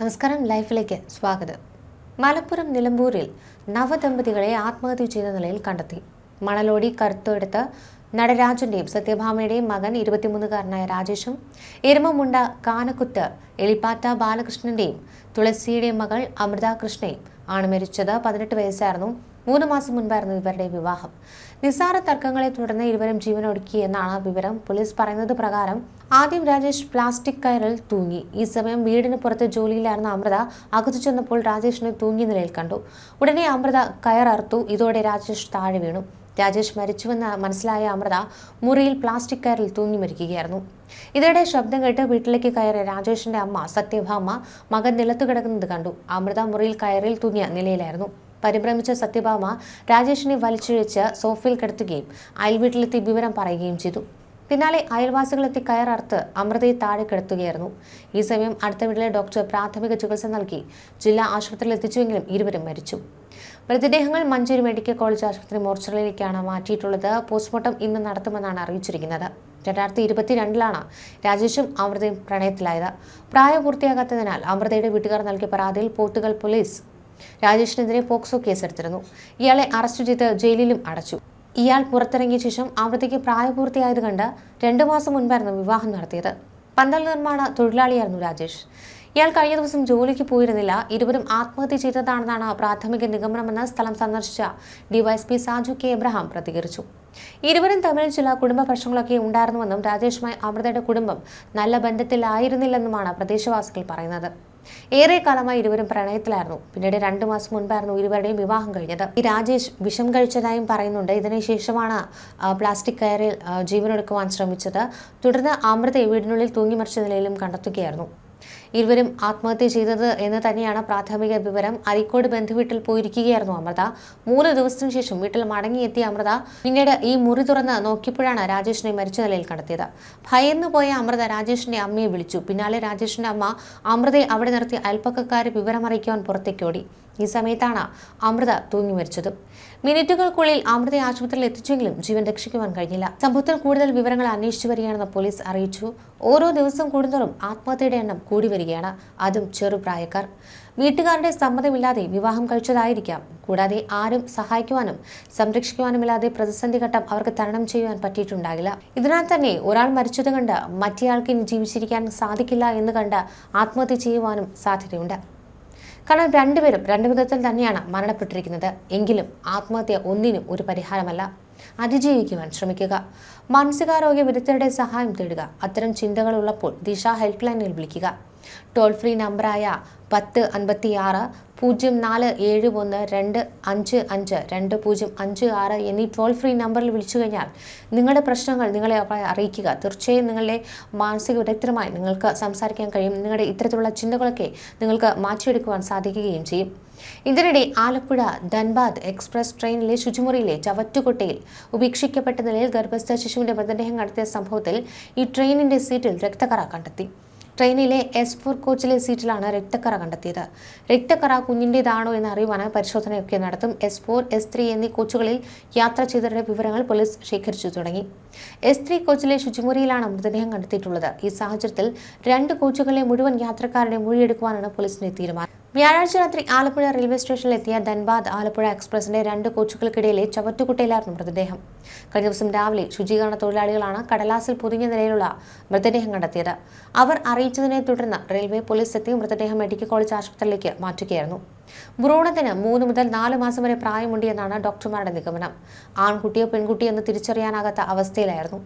നമസ്കാരം ലൈഫിലേക്ക് സ്വാഗതം. മലപ്പുറം നിലമ്പൂരിൽ നവദമ്പതികളെ ആത്മഹത്യ ചെയ്ത നിലയിൽ കണ്ടെത്തി. മണലോടി കറുത്തെടുത്ത് നടരാജന്റെയും സത്യഭാമയുടെയും മകൻ ഇരുപത്തിമൂന്നുകാരനായ രാജേഷും എരുമമുണ്ട കാനക്കുത്ത് എളിപ്പാറ്റ ബാലകൃഷ്ണന്റെയും തുളസിയുടെയും മകൾ അമൃത കൃഷ്ണയും ആണ് മരിച്ചത്. പതിനെട്ട് വയസ്സായിരുന്നു മൂന്ന് മാസം മുൻപായിരുന്നു ഇവരുടെ വിവാഹം. നിസ്സാര തർക്കങ്ങളെ തുടർന്ന് ഇരുവരും ജീവനൊടുക്കി എന്നാണ് വിവരം. പോലീസ് പറയുന്നത് പ്രകാരം ആദ്യം രാജേഷ് പ്ലാസ്റ്റിക് കയറിൽ തൂങ്ങി. ഈ സമയം വീടിന് പുറത്ത് ജോലിയിലായിരുന്ന അമൃത അകത്തു ചെന്നപ്പോൾ രാജേഷിനെ തൂങ്ങിയ നിലയിൽ കണ്ടു. ഉടനെ അമൃത കയറർത്തു ഇതോടെ രാജേഷ് താഴെ വീണു. രാജേഷ് മരിച്ചുവെന്ന് മനസ്സിലായ അമൃത മുറിയിൽ പ്ലാസ്റ്റിക് കയറിൽ തൂങ്ങി മരിക്കുകയായിരുന്നു. ഇതിനിടെ ശബ്ദം കേട്ട് വീട്ടിലേക്ക് കയറിയ രാജേഷിന്റെ അമ്മ സത്യഭാമ മകൻ നിലത്തു കിടക്കുന്നത് കണ്ടു. അമൃത മുറിയിൽ കയറിൽ തൂങ്ങിയ നിലയിലായിരുന്നു. പരിഭ്രമിച്ച സത്യഭാമ രാജേഷിനെ വലിച്ചിഴച്ച് സോഫയിൽ കിടത്തുകയും അയൽവീട്ടിലെത്തി വിവരം പറയുകയും ചെയ്തു. പിന്നാലെ അയൽവാസികളെത്തി കയറർത്ത് അമൃതയെ താഴെ കിടത്തുകയായിരുന്നു. ഈ സമയം അടുത്ത വീട്ടിലെ ഡോക്ടർ പ്രാഥമിക ചികിത്സ നൽകി ജില്ലാ ആശുപത്രിയിൽ എത്തിച്ചുവെങ്കിലും ഇരുവരും മരിച്ചു. മൃതദേഹങ്ങൾ മഞ്ചേരി മെഡിക്കൽ കോളേജ് ആശുപത്രി മോർച്ചറിയിലേക്കാണ് മാറ്റിയിട്ടുള്ളത്. പോസ്റ്റ്മോർട്ടം ഇന്ന് നടത്തുമെന്നാണ് അറിയിച്ചിരിക്കുന്നത്. രണ്ടായിരത്തി ഇരുപത്തിരണ്ടിലാണ് രാജേഷും അമൃതയും പ്രണയത്തിലായത്. പ്രായപൂർത്തിയാകാത്തതിനാൽ അമൃതയുടെ വീട്ടുകാർ നൽകിയ പരാതിയിൽ പോത്തുകൾ പോലീസ് രാജേഷിനെതിരെ പോക്സോ കേസെടുത്തിരുന്നു. ഇയാളെ അറസ്റ്റ് ചെയ്ത് ജയിലിലും അടച്ചു. ഇയാൾ പുറത്തിറങ്ങിയ ശേഷം അമൃതയ്ക്ക് പ്രായപൂർത്തിയായത് കണ്ട് രണ്ടു മാസം മുൻപായിരുന്നു വിവാഹം നടത്തിയത്. പന്തൽ നിർമ്മാണ തൊഴിലാളിയായിരുന്നു രാജേഷ്. ഇയാൾ കഴിഞ്ഞ ദിവസം ജോലിക്ക് പോയിരുന്നില്ല. ഇരുവരും ആത്മഹത്യ ചെയ്തതാണെന്നാണ് പ്രാഥമിക നിഗമനമെന്ന് സ്ഥലം സന്ദർശിച്ച ഡിവൈഎസ്പി സാജു കെ. എബ്രഹാം പ്രതികരിച്ചു. ഇരുവരും തമ്മിൽ ചില കുടുംബ പ്രശ്നങ്ങളൊക്കെ ഉണ്ടായിരുന്നുവെന്നും രാജേഷുമായി അമൃതയുടെ കുടുംബം നല്ല ബന്ധത്തിലായിരുന്നില്ലെന്നുമാണ് പ്രദേശവാസികൾ പറയുന്നത്. ഏറെ കാലമായി ഇരുവരും പ്രണയത്തിലായിരുന്നു. പിന്നീട് രണ്ടു മാസം മുൻപായിരുന്നു ഇരുവരുടെയും വിവാഹം കഴിഞ്ഞത്. ഈ രാജേഷ് വിഷം കഴിച്ചതായും പറയുന്നുണ്ട്. ഇതിനുശേഷമാണ് പ്ലാസ്റ്റിക് കയറിൽ ജീവനൊടുക്കുവാൻ ശ്രമിച്ചത്. തുടർന്ന് അമൃതയെ വീടിനുള്ളിൽ തൂങ്ങിമറിച്ച നിലയിലും കണ്ടെത്തുകയായിരുന്നു. ഇരുവരും ആത്മഹത്യ ചെയ്തത് എന്ന് തന്നെയാണ് പ്രാഥമിക വിവരം. അരിക്കോട് ബന്ധുവീട്ടിൽ പോയിരിക്കുകയായിരുന്നു അമൃത. മൂന്ന് ദിവസത്തിനു ശേഷം വീട്ടിൽ മടങ്ങിയെത്തിയ അമൃത പിന്നീട് ഈ മുറി തുറന്ന് നോക്കിയപ്പോഴാണ് രാജേഷിനെ മരിച്ച നിലയിൽ കണ്ടെത്തിയത്. ഭയന്നു പോയ അമൃത രാജേഷിന്റെ അമ്മയെ വിളിച്ചു. പിന്നാലെ രാജേഷിന്റെ അമ്മ അമൃതയെ അവിടെ നിർത്തി അയൽപ്പക്കക്കാരെ വിവരമറിയിക്കുവാൻ പുറത്തേക്കോടി ഈ സമയത്താണ് അമൃത തൂങ്ങി മരിച്ചത്. മിനിറ്റുകൾക്കുള്ളിൽ അമൃതയെ ആശുപത്രിയിൽ എത്തിച്ചെങ്കിലും ജീവൻ രക്ഷിക്കുവാൻ കഴിഞ്ഞില്ല. സംഭവത്തിൽ കൂടുതൽ വിവരങ്ങൾ അന്വേഷിച്ചു വരികയാണെന്ന് പോലീസ് അറിയിച്ചു. ഓരോ ദിവസം കൂടുന്നതും ആത്മഹത്യയുടെ എണ്ണം കൂടി വരികയാണ്. അതും ചെറുപ്രായക്കാർ വീട്ടുകാരുടെ സമ്മതമില്ലാതെ വിവാഹം കഴിച്ചതായിരിക്കാം. കൂടാതെ ആരും സഹായിക്കുവാനും സംരക്ഷിക്കുവാനുമില്ലാതെ പ്രതിസന്ധി ഘട്ടം അവർക്ക് തരണം ചെയ്യുവാൻ പറ്റിയിട്ടുണ്ടാകില്ല. ഇതിനാൽ തന്നെ ഒരാൾ മരിച്ചത് കണ്ട് മറ്റേയാൾക്ക് ഇനി ജീവിച്ചിരിക്കാൻ സാധിക്കില്ല എന്ന് കണ്ട് ആത്മഹത്യ ചെയ്യുവാനും സാധ്യതയുണ്ട്. കാരണം രണ്ടുപേരും രണ്ടു വിധത്തിൽ തന്നെയാണ് മരണപ്പെട്ടിരിക്കുന്നത്. എങ്കിലും ആത്മഹത്യ ഒന്നിനും ഒരു പരിഹാരമല്ല. അതിജീവിക്കുവാൻ ശ്രമിക്കുക. മാനസികാരോഗ്യ വിദഗ്ധരുടെ സഹായം തേടുക. അത്തരം ചിന്തകൾ ഉള്ളപ്പോൾ ദിശ ഹെൽപ്പ് ലൈനിൽ വിളിക്കുക. ടോൾ ഫ്രീ നമ്പറായ പത്ത് അൻപത്തി ആറ് പൂജ്യം നാല് ഏഴ് ഒന്ന് രണ്ട് അഞ്ച് അഞ്ച് രണ്ട് പൂജ്യം അഞ്ച് ആറ് എന്നീ ടോൾ ഫ്രീ നമ്പറിൽ വിളിച്ചു കഴിഞ്ഞാൽ നിങ്ങളുടെ പ്രശ്നങ്ങൾ നിങ്ങളെ അറിയിക്കുക. തീർച്ചയായും നിങ്ങളുടെ മാനസിക വിദഗ്ധരുമായി നിങ്ങൾക്ക് സംസാരിക്കാൻ കഴിയും. നിങ്ങളുടെ ഇത്തരത്തിലുള്ള ചിന്തകളൊക്കെ നിങ്ങൾക്ക് മാറ്റിയെടുക്കുവാൻ സാധിക്കുകയും ചെയ്യും. ഇതിനിടെ ആലപ്പുഴ ധൻബാദ് എക്സ്പ്രസ് ട്രെയിനിലെ ശുചിമുറിയിലെ ചവറ്റുകൊട്ടയിൽ ഉപേക്ഷിക്കപ്പെട്ട നിലയിൽ ഗർഭസ്ഥ ശിശുവിന്റെ മൃതദേഹം കണ്ടെത്തിയ സംഭവത്തിൽ ഈ ട്രെയിനിന്റെ സീറ്റിൽ രക്തക്കറ കണ്ടെത്തി. ട്രെയിനിലെ എസ് ഫോർ കോച്ചിലെ സീറ്റിലാണ് രക്തക്കറ കണ്ടെത്തിയത്. രക്തക്കറ കുഞ്ഞിന്റേതാണോ എന്ന് അറിയുവാനായി പരിശോധനയൊക്കെ നടത്തും. എസ് ഫോർ എസ് ത്രീ എന്നീ കോച്ചുകളിൽ യാത്ര ചെയ്തവരുടെ വിവരങ്ങൾ പോലീസ് ശേഖരിച്ചു തുടങ്ങി. എസ് ത്രീ കോച്ചിലെ ശുചിമുറിയിലാണ് മൃതദേഹം കണ്ടെത്തിയിട്ടുള്ളത്. ഈ സാഹചര്യത്തിൽ രണ്ട് കോച്ചുകളിലെ മുഴുവൻ യാത്രക്കാരുടെ മൊഴിയെടുക്കുവാനാണ് പോലീസിന്റെ തീരുമാനം. വ്യാഴാഴ്ച രാത്രി ആലപ്പുഴ റെയിൽവേ സ്റ്റേഷനിൽ എത്തിയ ധൻബാദ് ആലപ്പുഴ എക്സ്പ്രസിന്റെ രണ്ട് കോച്ചുകൾക്കിടയിലെ ചവറ്റുകുട്ടയിലായിരുന്നു മൃതദേഹം. കഴിഞ്ഞ ദിവസം രാവിലെ ശുചീകരണ തൊഴിലാളികളാണ് കടലാസിൽ പൊതിഞ്ഞ നിലയിലുള്ള മൃതദേഹം കണ്ടെത്തിയത്. അവർ അറിയിച്ചതിനെ തുടർന്ന് റെയിൽവേ പോലീസ് എത്തി മൃതദേഹം മെഡിക്കൽ കോളേജ് ആശുപത്രിയിലേക്ക് മാറ്റുകയായിരുന്നു. ഭ്രൂണത്തിന് മൂന്ന് മുതൽ നാല് മാസം വരെ പ്രായമുണ്ട് എന്നാണ് ഡോക്ടർമാരുടെ നിഗമനം. ആൺകുട്ടിയോ പെൺകുട്ടിയോ എന്ന് തിരിച്ചറിയാനാകാത്ത അവസ്ഥയിലായിരുന്നു.